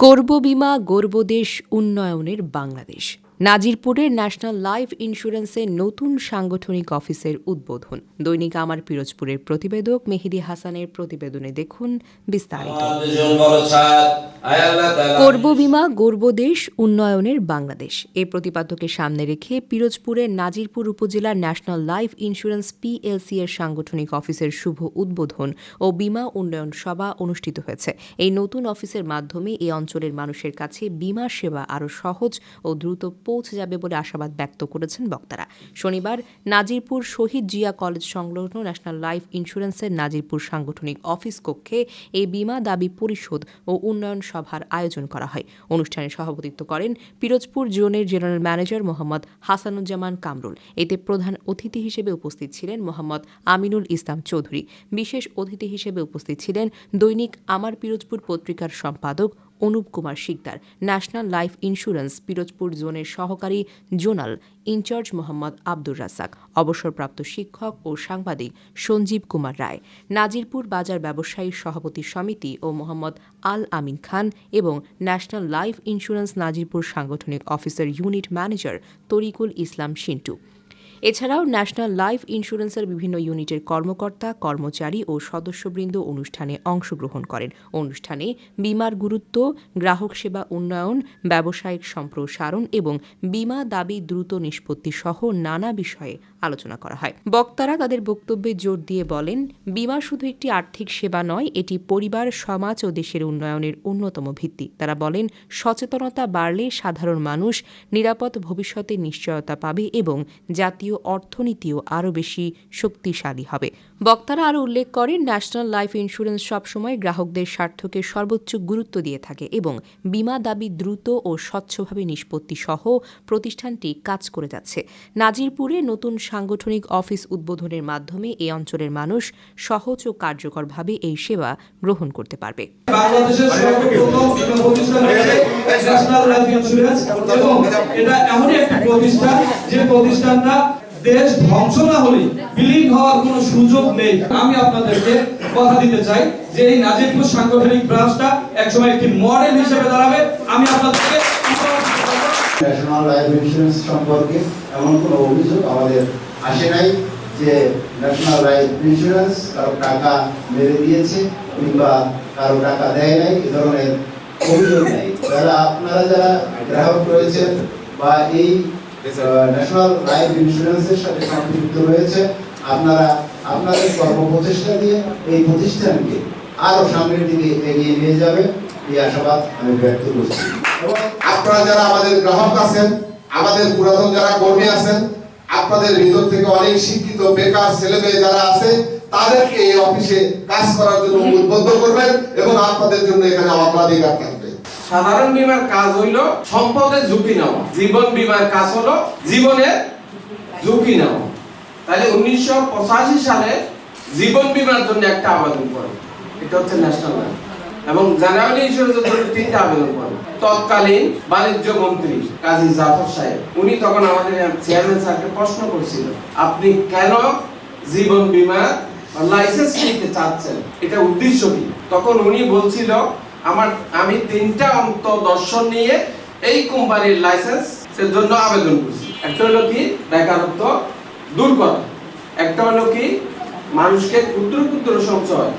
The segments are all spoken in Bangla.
করব বিমা গর্বদেশ উন্নয়নের বাংলাদেশ। নাজিরপুরের ন্যাশনাল লাইফ ইন্স্যুরেন্সের নতুন সাংগঠনিক অফিসের উদ্বোধন। দৈনিক আমার পিরোজপুরের প্রতিবেদক মেহেদি হাসানের প্রতিবেদনে দেখুন বিস্তারিত। করব বিমা গর্বদেশ উন্নয়নের বাংলাদেশ। এই প্রতিপাদ্যকে সামনে রেখে পিরোজপুরের নাজিরপুর উপজেলার ন্যাশনাল লাইফ ইন্স্যুরেন্স পিএলসি এর সাংগঠনিক অফিসের শুভ উদ্বোধন ও বিমা উন্নয়ন সভা অনুষ্ঠিত হয়েছে। এই নতুন অফিসের মাধ্যমে এই অঞ্চলের মানুষের কাছে বিমা সেবা আরও সহজ ও দ্রুত পৌঁছে যাবে বলে আশাবাদ ব্যক্ত করেছেন বক্তারা। শনিবার নাজিরপুর শহীদ জিয়া কলেজ সংলগ্ন ন্যাশনাল লাইফ ইন্স্যুরেন্সের নাজিরপুর সাংগঠনিক অফিস কক্ষে এই বিমা দাবি পরিশোধ ও উন্নয়ন সভার আয়োজন করা হয়। অনুষ্ঠানে সভাপতিত্ব করেন পিরোজপুর জোনের জেনারেল ম্যানেজার মোহাম্মদ হাসানুজ্জামান কামরুল। এতে প্রধান অতিথি হিসেবে উপস্থিত ছিলেন মোহাম্মদ আমিনুল ইসলাম চৌধুরী। বিশেষ অতিথি হিসেবে উপস্থিত ছিলেন দৈনিক আমার পিরোজপুর পত্রিকার সম্পাদক Anup Kumar Sikdar, national life insurance Pirojpur জোনের সহকারী জোনাল ইনচার্জ মোহাম্মদ আব্দুর রাসাক অবসরপ্রাপ্ত শিক্ষক ও সাংবাদিক সঞ্জীব কুমার রায়, নাজিরপুর বাজার ব্যবসায়ী সভাপতি সমিতি ও মোহাম্মদ আল আমিন খান এবং ন্যাশনাল লাইফ ইন্স্যুরেন্স নাজিরপুর সাংগঠনিক officer unit manager Tarikul Islam Sintu. এছাড়াও ন্যাশনাল লাইফ ইন্স্যুরেন্সের বিভিন্ন ইউনিটের কর্মকর্তা, কর্মচারী ও সদস্যবৃন্দ অনুষ্ঠানে অংশগ্রহণ করেন। অনুষ্ঠানে বিমার গুরুত্ব, গ্রাহক সেবা উন্নয়ন, ব্যবসায়িক সম্প্রসারণ এবং বিমা দাবি দ্রুত নিষ্পত্তি সহ নানা বিষয়ে আলোচনা করা হয়। বক্তারা তাদের বক্তব্যে জোর দিয়ে বলেন, বিমা শুধু একটি আর্থিক সেবা নয়, এটি পরিবার, সমাজ ও দেশের উন্নয়নের অন্যতম ভিত্তি। তারা বলেন, সচেতনতা বাড়লে সাধারণ মানুষ নিরাপদ ভবিষ্যতে নিশ্চয়তা পাবে এবং জাতীয় অর্থনীতিও আরও বেশি শক্তিশালী হবে। বক্তারা আরও উল্লেখ করেন, ন্যাশনাল লাইফ ইন্স্যুরেন্স সবসময় গ্রাহকদের স্বার্থকে সর্বোচ্চ গুরুত্ব দিয়ে থাকে এবং বিমা দাবি দ্রুত ও স্বচ্ছভাবে নিষ্পত্তি সহ প্রতিষ্ঠানটি কাজ করে যাচ্ছে। নাজিরপুরে নতুন সাংগঠনিক অফিস উদ্বোধনের মাধ্যমে এই অঞ্চলের মানুষ সহজ ও কার্যকরভাবে এই সেবা গ্রহণ করতে পারবে। প্রতিষ্ঠান এটা এমনই প্রতিষ্ঠান যে প্রতিষ্ঠানটা দেশ ধ্বংস না হলে বিলীন হওয়ার কোনো সুযোগ নেই। আমি আপনাদেরকে কথা দিতে চাই যে এই নাজিরপুর সাংগঠনিক ব্রাঞ্চটা একসময় একটি মডেল হিসেবে দাঁড়াবে। আমি আপনাদেরকে ন্যাশনাল লাইফ ইন্স্যুরেন্স সম্পর্কে এমন কোনো অভিযোগ আমাদের আসে নাই যে ন্যাশনাল লাইফ ইন্স্যুরেন্স কারও টাকা মেরে দিয়েছে কিংবা কারও টাকা দেয় নাই, এ ধরনের অভিযোগ যারা আপনারা যারা গ্রাহক রয়েছেন বা এই ন্যাশনাল লাইফ ইন্স্যুরেন্সের সাথে সম্পৃক্ত রয়েছে। আপনারা আপনাদের দিয়ে এই প্রতিষ্ঠানকে সামনের দিকে এগিয়ে নিয়ে যাবে। এই আশাবাদ আমি ব্যক্ত করছি। আপনারা যারা আমাদের গ্রাহক আছেন, আমাদের পুরাতন যারা কর্মী আছেন, আপনাদের ভিতর থেকে অনেক শিক্ষিত বেকার ছেলে মেয়ে যারা আছে, তাদেরকে এই অফিসে কাজ করার জন্য উদ্বুদ্ধ করবেন এবং আপনাদের জন্য এখানে অগ্রাধিকার থাকবে সাধারণ বীমার কাজ হইল সম্পদের ঝুঁকি নেওয়া। জীবন বীমার কাজ হলো জীবনের ঝুঁকি নেওয়া। তাহলে উনিশশো পঁচাশি সালে জীবন বীমার জন্য একটা আবেদন করে। এটা হচ্ছে ন্যাশনাল ব্যাংক এবং জেনারেল ইন্স্যুরেন্সের জন্য তিনটা আবেদন করে। তৎকালীন বাণিজ্য মন্ত্রী কাজী জাফর সাহেব, উনি তখন আমাদের চেয়ারম্যান স্যারকে প্রশ্ন করছিল, আপনি কেন জীবন বীমা লাইসেন্স নিতে চাচ্ছেন? এটা উদ্দেশ্য কি? তখন উনি বলছিল আমার, আমি তিনটা অন্ত দর্শন নিয়ে এই কোম্পানির লাইসেন্স এর জন্য আবেদন করছি। একটা হলো কি? বেকারত্ব দূর করা। একটা হলো কি? মানুষকে ক্ষুদ্র ক্ষুদ্র সঞ্চয়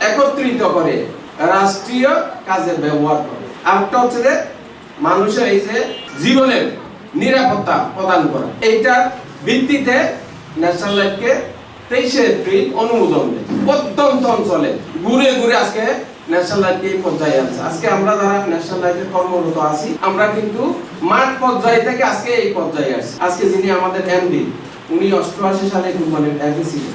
একত্রিত করে রাষ্ট্রীয় কাজে ব্যবহার করে। আরেকটা হচ্ছে যে, মানুষের এই যে জীবনের নিরাপত্তা প্রদান করা। এইটার ভিত্তিতে ন্যাশনাল লাইফকে তেইশে এপ্রিল অনুমোদন দেয়। প্রত্যন্ত অঞ্চলে, ঘুরে ঘুরে আজকে ন্যাশনাল লাইফ এই পর্যায়ে আছে। আজকে আমরা যারা ন্যাশনাল লাইফে কর্মরত আছি, আমরা কিন্তু মাঠ পর্যায়ে থেকে আজকে এই পর্যায়ে আছি। আজকে যিনি আমাদের এমডি উনি অষ্টআশি সালে কোম্পানির এমডি ছিলেন।